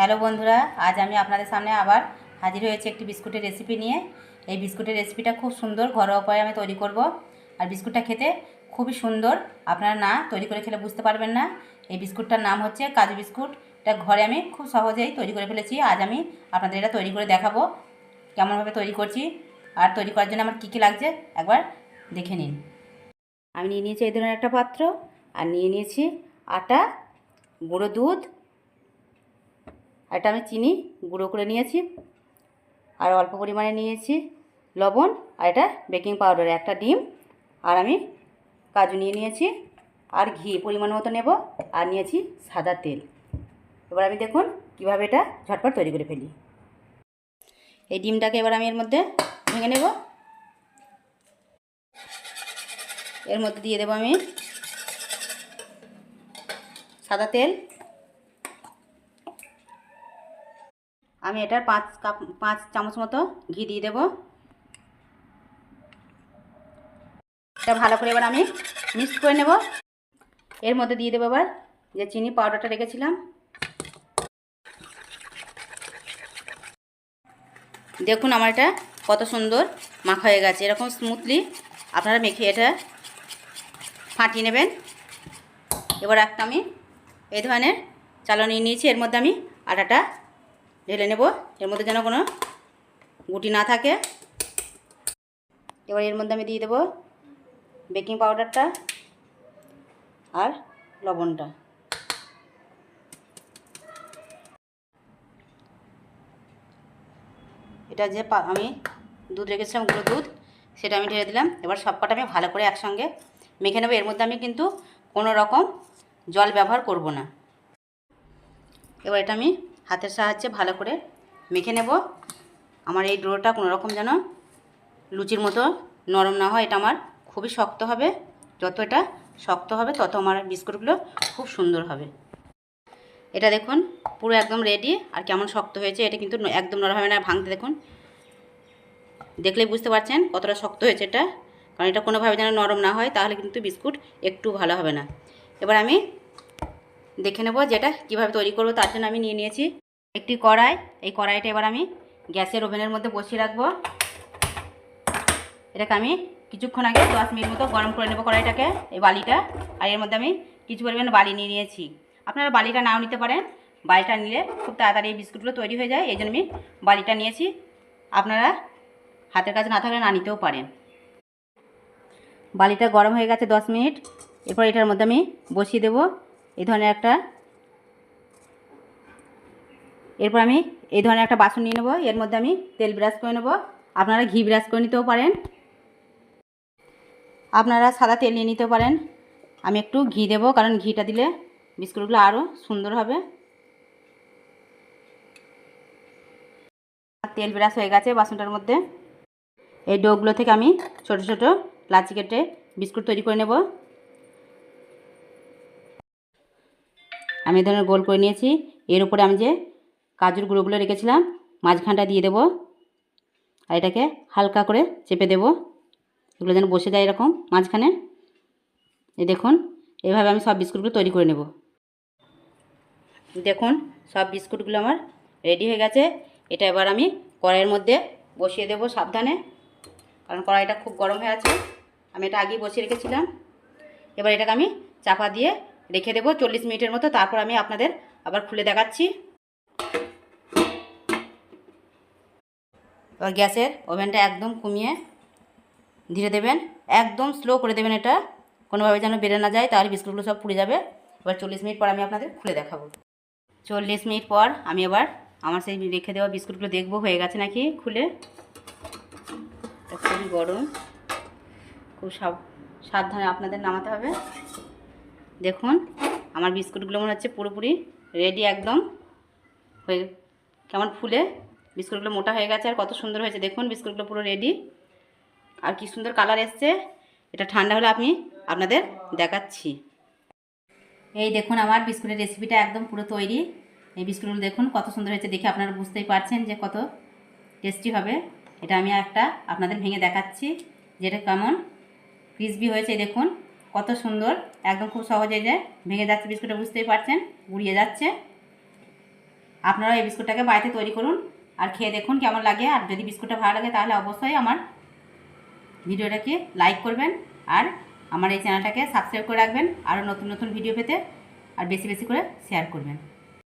Hello বন্ধুরা, আজ আমি আপনাদের সামনে আবার হাজির হয়েছি একটি বিস্কুটের রেসিপি নিয়ে। এই বিস্কুটের রেসিপিটা খুব সুন্দর, ঘরোয়া উপায়ে আমি তৈরি করব। আর বিস্কুটটা খেতে খুবই সুন্দর, আপনারা না তৈরি করে খেলে বুঝতে পারবেন না। এই বিস্কুটটার নাম হচ্ছে কাজু বিস্কুট। এটা ঘরে আমি খুব সহজেই তৈরি করে ফেলেছি, আজ আমি আপনাদের এটা তৈরি করে দেখাবো, কেমনভাবে তৈরি করছি। আর তৈরি করার জন্য আমার কী কী লাগছে একবার দেখে নিন। আমি নিয়ে নিয়েছি এই ধরনের একটা পাত্র, আর নিয়ে নিয়েছি আটা, গুঁড়ো দুধ এটা আমি চিনি গুঁড়ো করে নিয়েছি, আর অল্প পরিমাণে নিয়েছি লবণ, আর এটা বেকিং পাউডার একটা ডিম, আর আমি কাজু নিয়ে নিয়েছি, আর ঘি পরিমাণ মতো নেব, আর নিয়েছি সাদা তেল। এবার আমি দেখুন কীভাবে এটা ঝটপট তৈরি করে ফেলি। এই ডিমটাকে এবার আমি এর মধ্যে ভেঙে নেব। এর মধ্যে দিয়ে দেবো আমি সাদা তেল আমি এটার পাঁচ কাপ, পাঁচ চামচ মতো ঘি দিয়ে দেব। এটা ভালো করে এবার আমি মিক্স করে নেব। এর মধ্যে দিয়ে দেবো এবার যে চিনি পাউডারটা রেখেছিলাম। দেখুন আমার এটা কত সুন্দর মাখা হয়ে গেছে, এরকম স্মুথলি আপনারা মেখে এটা ফাটিয়ে নেবেন। এবার একটা আমি এই ধরনের চালনি নিয়েছি, এর মধ্যে আমি আটাটা ঢেলে নেব। এর মধ্যে যেন কোনো গুটি না থাকে। এবার এর মধ্যে আমি দিয়ে দেবো বেকিং পাউডারটা আর লবণটা। এটা যে আমি দুধ রেখেছিলাম, গুঁড়ো দুধ, সেটা আমি ঢেলে দিলাম। এবার সব কটা আমি ভালো করে একসঙ্গে মেখে নেব। এর মধ্যে আমি কিন্তু কোনো রকম জল ব্যবহার করব না। এবার এটা আমি হাতের সাহায্যে ভালো করে মেখে নেব। আমার এই ডোটা কোনো রকম যেন লুচির মতো নরম না হয়, এটা আমার খুবই শক্ত হবে। যত এটা শক্ত হবে, তত আমার বিস্কুটগুলো খুব সুন্দর হবে। এটা দেখুন, পুরো একদম রেডি আর কেমন শক্ত হয়েছে, এটা কিন্তু একদম নরম হবে না, ভাঙতে দেখুন। দেখলেই বুঝতে পারছেন কতটা শক্ত হয়েছে এটা, কারণ এটা কোনোভাবে যেন নরম না হয়, তাহলে কিন্তু বিস্কুট একটু ভালো হবে না। এবার আমি দেখে নেব যেটা কীভাবে তৈরি করব, তার জন্য আমি নিয়ে নিয়েছি। একটি কড়াই, এই কড়াইটা এবার আমি গ্যাসের ওভেনের মধ্যে বসিয়ে রাখব। এটাকে আমি কিছুক্ষণ আগে দশ মিনিট মতো গরম করে নেব কড়াইটাকে, এই বালিটা। আর এর মধ্যে আমি কিছু পরিমাণে বালি নিয়ে নিয়েছি। আপনারা বালিটা নাও নিতে পারেন। বালিটা নিলে খুব তাড়াতাড়ি এই বিস্কুটগুলো তৈরি হয়ে যায়, এই জন্য আমি বালিটা নিয়েছি। আপনারা হাতের কাছে না থাকলে না নিতেও পারেন। বালিটা গরম হয়ে গেছে দশ মিনিট। এরপর এটার মধ্যে আমি বসিয়ে দেবো। এই ধরনের একটা এরপর আমি এই ধরনের একটা বাসন নিয়ে নেব। এর মধ্যে আমি তেল ব্রাশ করে নেব। আপনারা ঘি ব্রাশ করে নিতেও পারেন। আপনারা সাদা তেল নিয়ে নিতেও পারেন। আমি একটু ঘি দেবো, কারণ ঘিটা দিলে বিস্কুটগুলো আরও সুন্দর হবে। তেল ব্রাশ হয়ে গেছে বাসনটার মধ্যে। এই ডোগুলো থেকে আমি ছোট ছোট লাচি কেটে বিস্কুট তৈরি করে নেব। আমি ধরনের গোল করে নিয়েছি। এর উপরে আমি যে কাজুর গুঁড়োগুলো রেখেছিলাম, মাঝখানটা দিয়ে দেব। আর এটাকে হালকা করে চেপে দেব। এগুলো যেন বসে যায় এরকম মাঝখানে। এই দেখুন, এভাবে আমি সব বিস্কুটগুলো তৈরি করে নেব। দেখুন, সব বিস্কুটগুলো আমার রেডি হয়ে গেছে। এটা এবার আমি কড়াইয়ের মধ্যে বসিয়ে দেব সাবধানে, কারণ কড়াইটা খুব গরম হয়ে আছে। আমি এটা আগেই বসিয়ে রেখেছিলাম। এবার এটাকে আমি চাপা দিয়ে রেখে দেবো চল্লিশ মিনিটের মতো। তারপর আমি আপনাদের আবার খুলে দেখাচ্ছি। এবার গ্যাসের ওভেনটা একদম কমিয়ে ধীরে দেবেন। একদম স্লো করে দেবেন এটা। কোনোভাবে যেন বেড়ে না যায়, তাহলে বিস্কুটগুলো সব পুড়ে যাবে। এবার চল্লিশ মিনিট পর আমি আপনাদের খুলে দেখাবো। চল্লিশ মিনিট পর আমি এবার আমার সেই রেখে দেওয়া বিস্কুটগুলো দেখব, হয়ে গেছে নাকি খুলে? খুবই গরম। খুব সাব, সাবধানে আপনাদের নামাতে হবে। দেখুন, আমার বিস্কুটগুলো মনে হচ্ছে পুরোপুরি রেডি একদম। হয়ে, কেমন ফুলে? বিস্কুটগুলো মোটা হয়ে গেছে আর কত সুন্দর হয়েছে। দেখুন, বিস্কুটগুলো পুরো রেডি আর কি সুন্দর কালার এসছে। এটা ঠান্ডা হলে আমি আপনাদের দেখাচ্ছি। এই দেখুন, আমার বিস্কুটের রেসিপিটা একদম পুরো তৈরি। এই বিস্কুটগুলো দেখুন, কত সুন্দর হয়েছে দেখে আপনারা বুঝতেই পারছেন যে কত টেস্টি হবে। এটা আমি একটা আপনাদের ভেঙে দেখাচ্ছি যেটা কেমন ক্রিসপি হয়েছে। দেখুন, কত সুন্দর। একদম খুব সহজে যে ভেঙে যাচ্ছে বিস্কুটটা, বুঝতেই পারছেন? গুড়িয়ে যাচ্ছে। আপনারা এই বিস্কুটটাকে বাড়িতে তৈরি করুন। আর খেয়ে দেখুন কেমন লাগে। আর যদি বিস্কুটটা ভালো লাগে তাহলে অবশ্যই আমার ভিডিওটাকে লাইক করবেন আর আমার এই চ্যানেলটাকে সাবস্ক্রাইব করে রাখবেন। আরও নতুন নতুন ভিডিও পেতে আর বেশি বেশি করে শেয়ার করবেন।